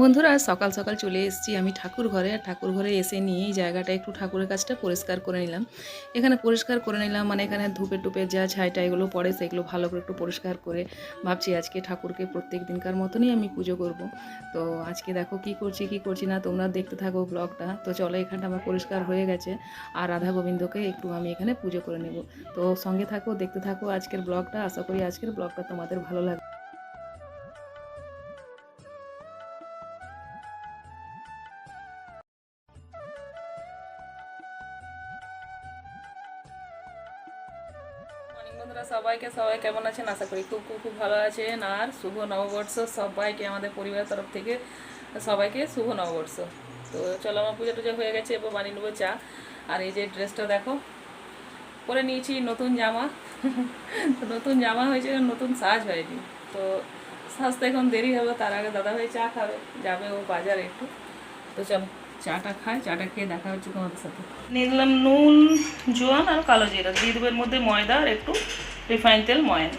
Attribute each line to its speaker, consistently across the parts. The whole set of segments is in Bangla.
Speaker 1: বন্ধুরা, সকাল সকাল চলে এসেছি আমি ঠাকুর ঘরে আর ঠাকুর ঘরে এসে নিয়ে এই জায়গাটা একটু ঠাকুরের কাজটা পরিষ্কার করে নিলাম। এখানে পরিষ্কার করে নিলাম মানে এখানে ধূপে টুপে যা ছাইটা এগুলো পড়ে সেগুলো ভালো করে একটু পরিষ্কার করে ভাবছি আজকে ঠাকুরকে প্রত্যেক দিনকার মতনই আমি পুজো করব। তো আজকে দেখো কি করছি কি করছি না তোমরা দেখতে থাকো ব্লগটা। তো চলো এখানটা আমার পরিষ্কার হয়ে গেছে আর রাধা গোবিন্দকে একটু আমি এখানে পুজো করে নেব। তো সঙ্গে থাকো, দেখতে থাকো আজকের ব্লগটা। আশা করি আজকের ব্লগটা তোমাদের ভালো লাগবে। বন্ধুরা, সবাইকে সবাই কেমন আছেন? আশা করি খুব খুব খুব ভালো আছেন। আর শুভ নববর্ষ সবাইকে আমাদের পরিবারের তরফ থেকে, সবাইকে শুভ নববর্ষ। তো চলো, আমার পুজো টুজো হয়ে গেছে, এবার বানিয়ে নেব চা। আর এই যে ড্রেসটা দেখো, পরে নিয়েছি নতুন জামা। নতুন জামা হয়েছে, নতুন সাজ হয়নি। তো সাজতে এখন দেরি হবে তার আগে দাদা ভাই চা খাবে, যাবে ও বাজারে একটু। তো চলো চাটা খাই চাটা খেয়ে দেখা হচ্ছে তোমাদের সাথে। নিয়ে দিলাম নুন জোয়ান আর কালো জিরা। দিয়ে দেবো এর মধ্যে ময়দা আর একটু রিফাইন তেল ময়ান।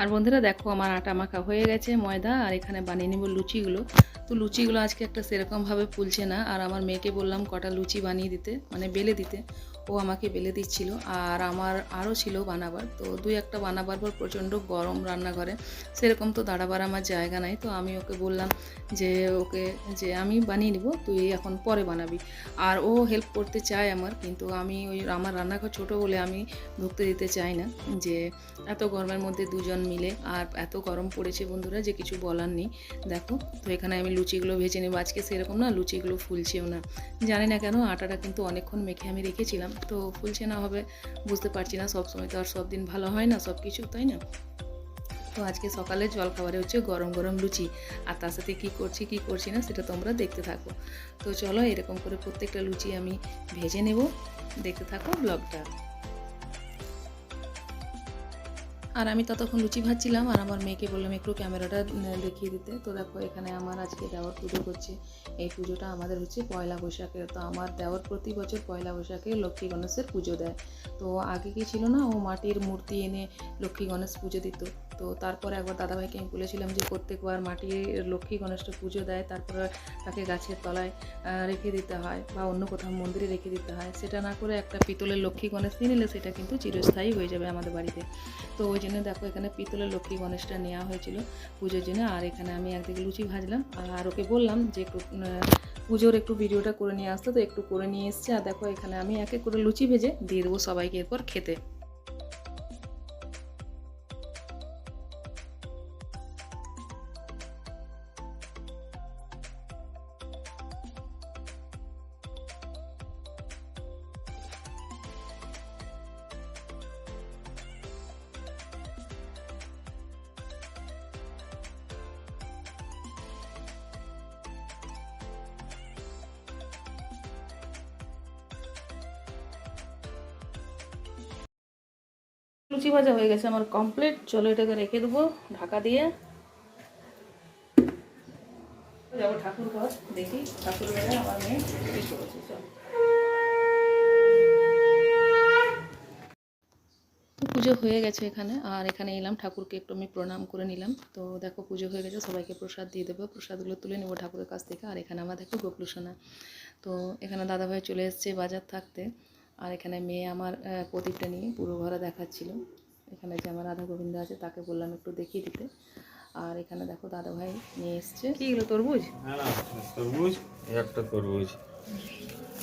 Speaker 1: আর বন্ধুরা দেখো আমার আটা মাখা হয়ে গেছে ময়দা আর এখানে বানিয়ে নেব লুচিগুলো। তো লুচিগুলো আজকে একটা সেরকমভাবে ফুলছে না আর আমার মেয়েকে বললাম কটা লুচি বানিয়ে দিতে মানে বেলে দিতে। ও আমাকে বেলে দিচ্ছিল। আর আমার আরও ছিল বানাবার। তো দুই একটা বানাবার পর প্রচণ্ড গরম রান্নাঘরে। সেরকম তো দাঁড়াবার আমার জায়গা নাই। তো আমি ওকে বললাম যে, ওকে, যে আমি বানিয়ে নিব, তুই এখন পরে বানাবি। আর ও হেল্প করতে চায় আমার। কিন্তু আমি ওই আমার রান্নাঘর ছোট বলে আমি ঢুকতে দিতে চাই না। যে এত গরমের মধ্যে দুজন মিলে আর এত গরম পড়েছে বন্ধুরা যে কিছু বলার নেই। দেখো, তো এখানে আমি লুচিগুলো ভেজে নেব। আজকে সেরকম না, লুচিগুলো ফুলছেও না। জানি না কেন, আটাটা কিন্তু অনেকক্ষণ মেখে আমি রেখেছিলাম। তো ফুলছে না হবে, বুঝতে পারছি না সব সময় তো আর সব দিন ভালো হয় না, সব কিছু, তাই না? তো আজকে সকালে জল খাবারে হচ্ছে গরম গরম লুচি, আর তার সাথে কী করছি কী করছি না, সেটা তোমরা দেখতে থাকো। তো চলো এরকম করে প্রত্যেকটা লুচি আমি ভেজে নেব। দেখতে থাকো ব্লগটা। আর আমি ততক্ষণ লুচি ভাজছিলাম আর আমার মেয়েকে বললাম, একটু ক্যামেরাটা দেখিয়ে দিতে। তো দেখো, এখানে আমার আজকে দেওয়ার পুজো করছে। এই পুজোটা আমাদের হচ্ছে পয়লা বৈশাখে। তো আমার দেওয়ার প্রতি বছর পয়লা বৈশাখে লক্ষ্মী গণেশের পুজো দেয়। তো আগে কি ছিল না, ও মাটির মূর্তি এনে লক্ষ্মী গণেশ পুজো দিত? তো তারপরে একবার দাদাভাইকে আমি বলেছিলাম যে প্রত্যেকবার মাটির লক্ষ্মী গণেশটা পুজো দেয়, তারপরে তাকে গাছের তলায় রেখে দিতে হয় বা অন্য কোথাও মন্দিরে রেখে দিতে হয়। সেটা না করে একটা পিতলের লক্ষ্মী গণেশ নিয়ে নিলে সেটা কিন্তু চিরস্থায়ী হয়ে যাবে আমাদের বাড়িতে। তো ওই জন্য দেখো এখানে পিতলের লক্ষ্মী গণেশটা নেওয়া হয়েছিল পুজোর জন্য। আর এখানে আমি একদিকে লুচি ভাজলাম আর ওকে বললাম যে পুজোর একটু ভিডিওটা করে নিয়ে আসতে। তো একটু করে নিয়ে এসছে। আর দেখো এখানে আমি একে করে লুচি ভেজে দিয়ে দেবো সবাইকে এরপর খেতে। লুচি ভাজা হয়ে গেছে আমার কমপ্লিট চলো এটাকে রেখে দেবো ঢাকা দিয়ে। যাব দেখি ঠাকুর পুজো হয়ে গেছে এখানে, আর এখানে এলাম, ঠাকুরকে একটু আমি প্রণাম করে নিলাম। তো দেখো পুজো হয়ে গেছে, সবাইকে প্রসাদ দিয়ে দেবো, প্রসাদগুলো তুলে নেব ঠাকুরের কাছ থেকে। আর এখানে আমার দেখো গোপলুসোনা তো এখানে দাদাভাই চলে এসছে বাজার থাকতে। আর এখানে মেয়ে আমার আহ, প্রদীপটা নিয়ে পুরো ঘরে দেখাচ্ছিল। এখানে যে আমার রাধা গোবিন্দ আছে তাকে বললাম একটু দেখিয়ে দিতে। আর এখানে দেখো দাদা ভাই নিয়ে এসছে। কি এগুলো তরমুজ?
Speaker 2: না তরমুজ একটা তরমুজ।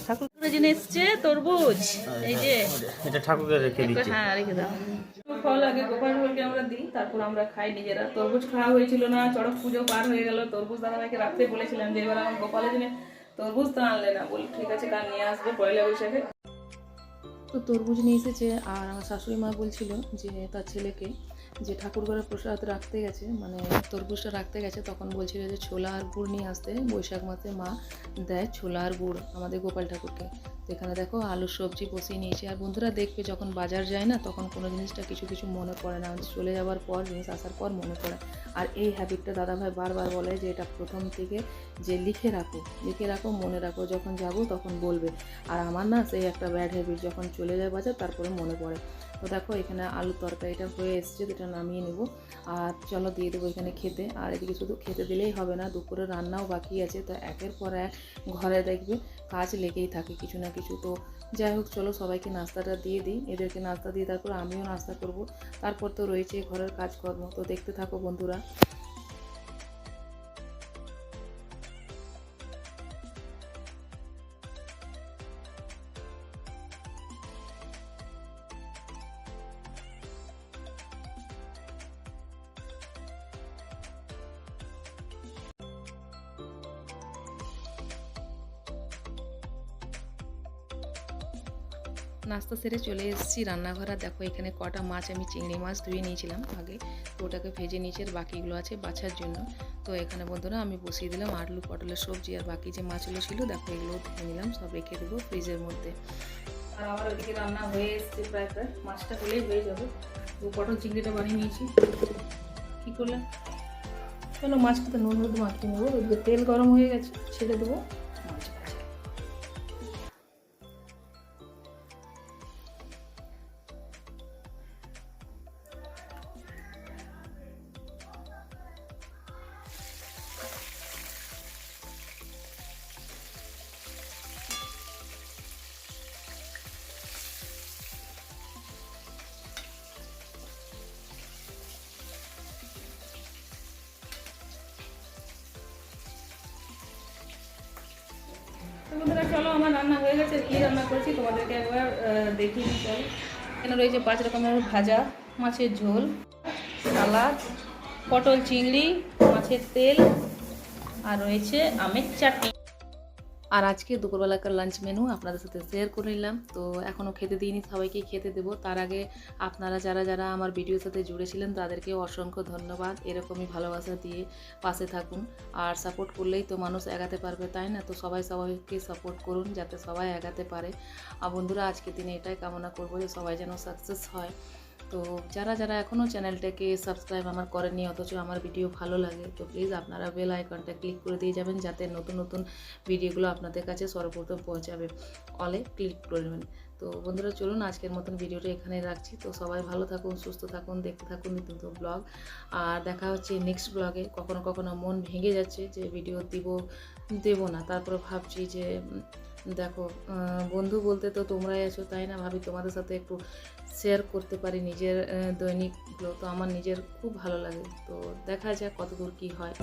Speaker 1: ঠাকুর জন্য এসছে তরমুজ এই যে।
Speaker 2: এটা ঠাকুরকে রেখে দিচ্ছি।
Speaker 1: হ্যাঁ রেখে দাও। ফল আগে গোপাল আমরা দিই তারপর আমরা খাই নিজেরা। তরমুজ খাওয়া হয়েছিল না চড়ক পুজো পার হয়ে গেল। তরমুজ দাদাভাইকে রাখতে বলেছিলাম যে এবার আমার গোপালের জন্য তরমুজ তো আনলে না। বলি ঠিক আছে কাল নিয়ে আসব পয়লা বৈশাখে। তো তরমুজ নিয়ে এসেছে আর আমার শাশুড়ি মা বলছিল যে তার ছেলেকে যে ঠাকুর ঘরে প্রসাদ রাখতে গেছে মানে তরমুজটা রাখতে গেছে, তখন বলছিল যে ছোলা আর গুড় নিয়ে আসতে, বৈশাখ মাসে মা দেয় ছোলা আর গুড় আমাদের গোপাল ঠাকুরকে। তো এখানে দেখো আলুর সবজি বসিয়ে নিয়েছি। আর বন্ধুরা দেখবে যখন বাজার যায় না, তখন কোনো জিনিসটা কিছু কিছু মনে পড়ে না। চলে যাওয়ার পর, জিনিস আসার পর মনে পড়ে। আর এই হ্যাবিটটা দাদাভাই বারবার বলে যে এটা প্রথম থেকে যে লিখে রাখো লিখে রাখো, মনে রাখো, যখন যাব তখন বলবে। আর আমার না সেই একটা ব্যাড হ্যাবিট যখন চলে যায় বাজার, তারপরে মনে পড়ে। তো দেখো এখানে আলু তরকারিটা হয়ে এসছে যেটা নামিয়ে নেব। আর চলো দিয়ে দেবো এখানে খেতে। আর এদিকে শুধু খেতে দিলেই হবে না, দুপুরে রান্নাও বাকি আছে। তো একের পর এক ঘরে দেখবে কাজ লেগেই থাকে কিছু না কিছু। তো যাই হোক, চলো সবাইকে নাস্তাটা দিয়ে দিই। এদেরকে নাস্তা দিয়ে তারপর আমিও নাস্তা করব। তারপর তো রয়েছে ঘরের কাজকর্ম। তো দেখতে থাকো বন্ধুরা। নাস্তা সেরে চলে এসেছি রান্নাঘর। দেখো এখানে কটা মাছ আমি চিংড়ি মাছ ধুয়ে নিয়েছিলাম আগে। তো ওটাকে ভেজে নিয়েছি, আর বাকিগুলো আছে বাছার জন্য। তো এখানে বন্ধুরা আমি বসিয়ে দিলাম আলু, পটলের সবজি আর বাকি যে মাছগুলো ছিল, দেখো এগুলো ধুয়ে নিলাম, সব রেখে দেবো ফ্রিজের মধ্যে। আর আমার ওদিকে রান্না হয়ে এসছে প্রায় প্রায়, মাছটা হলেই হয়ে যাবে। তো পটল চিংড়িটা বানিয়ে নিয়েছি। কী করলাম চলো মাছটাতে নুন হলুদ মাখিয়ে নেব তেল গরম হয়ে গেছে, ছেড়ে দেবো। আমার রান্না হয়ে গেছে কী রান্না করেছি, তোমাদেরকে একবার দেখিয়ে দিতে হবে এখানে রয়েছে পাঁচ রকমের ভাজা, মাছের ঝোল, সালাদ, পটল চিংড়ি, মাছের তেল, আর রয়েছে আমের চাটনি। আর আজকে দুপুরবেলাকার লাঞ্চ মেনু আপনাদের সাথে শেয়ার করে নিলাম। তো এখনও খেতে দিইনি, সবাইকে খেতে দেবো। তার আগে আপনারা যারা যারা আমার ভিডিওর সাথে জুড়েছিলেন তাদেরকে অসংখ্য ধন্যবাদ। এরকমই ভালোবাসা দিয়ে পাশে থাকুন। আর সাপোর্ট করলেই তো মানুষ এগাতে পারবে, তাই না? তো সবাই সবাইকে সাপোর্ট করুন, যাতে সবাই এগাতে পারে। আর বন্ধুরা আজকে দিনে এটাই কামনা করব যে সবাই যেন সাকসেস হয়। তো যারা যারা এখনও চ্যানেলটাকে সাবস্ক্রাইব আমার করেননি, অথচ আমার ভিডিও ভালো লাগে, তো প্লিজ আপনারা বেল আইকনটা ক্লিক করে দিয়ে যাবেন, যাতে নতুন নতুন ভিডিওগুলো আপনাদের কাছে সর্বপ্রথম পৌঁছাবে। অলে ক্লিক করে নেবেন। তো বন্ধুরা, চলুন আজকের মতন ভিডিওটা এখানে রাখছি। তো সবাই ভালো থাকুন, সুস্থ থাকুন, দেখতে থাকুন নিত্য নতুন ব্লগ আর দেখা হচ্ছে নেক্সট ব্লগে কখনো কখনো মন ভেঙে যাচ্ছে যে ভিডিও দিব, দেব না। তারপরে ভাবছি যে দেখো বন্ধু বলতে তো তোমরাই আছো, তাই না ভাবি? তোমাদের সাথে একটু শেয়ার করতে পারি নিজের দৈনিকগুলো। তো আমার নিজের খুব ভালো লাগে। তো দেখা যাক কতদূর কী হয়।